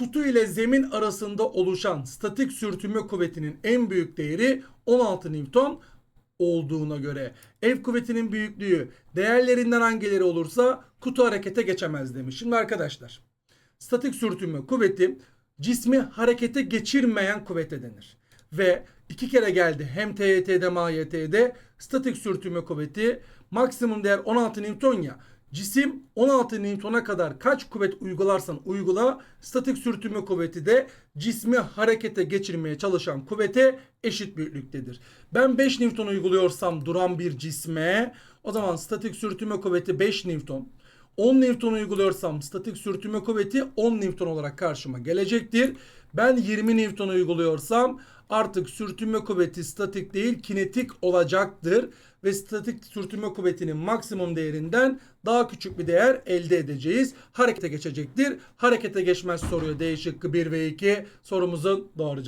kutu ile zemin arasında oluşan statik sürtünme kuvvetinin en büyük değeri 16 Newton olduğuna göre F kuvvetinin büyüklüğü değerlerinden hangileri olursa kutu harekete geçemez demiş. Şimdi arkadaşlar statik sürtünme kuvveti cismi harekete geçirmeyen kuvvete denir. Ve iki kere geldi hem TYT'de hem AYT'de statik sürtünme kuvveti maksimum değer 16 Newton ya. Cisim 16 Newton'a kadar kaç kuvvet uygularsan uygula statik sürtünme kuvveti de cismi harekete geçirmeye çalışan kuvvete eşit büyüklüktedir. Ben 5 Newton uyguluyorsam duran bir cisme o zaman statik sürtünme kuvveti 5 Newton. 10 Newton uyguluyorsam statik sürtünme kuvveti 10 Newton olarak karşıma gelecektir. Ben 20 Newton uyguluyorsam artık sürtünme kuvveti statik değil kinetik olacaktır. Ve statik sürtünme kuvvetinin maksimum değerinden daha küçük bir değer elde edeceğiz. Harekete geçecektir. Harekete geçmez soruyor D şıkkı 1 ve 2 sorumuzun doğru.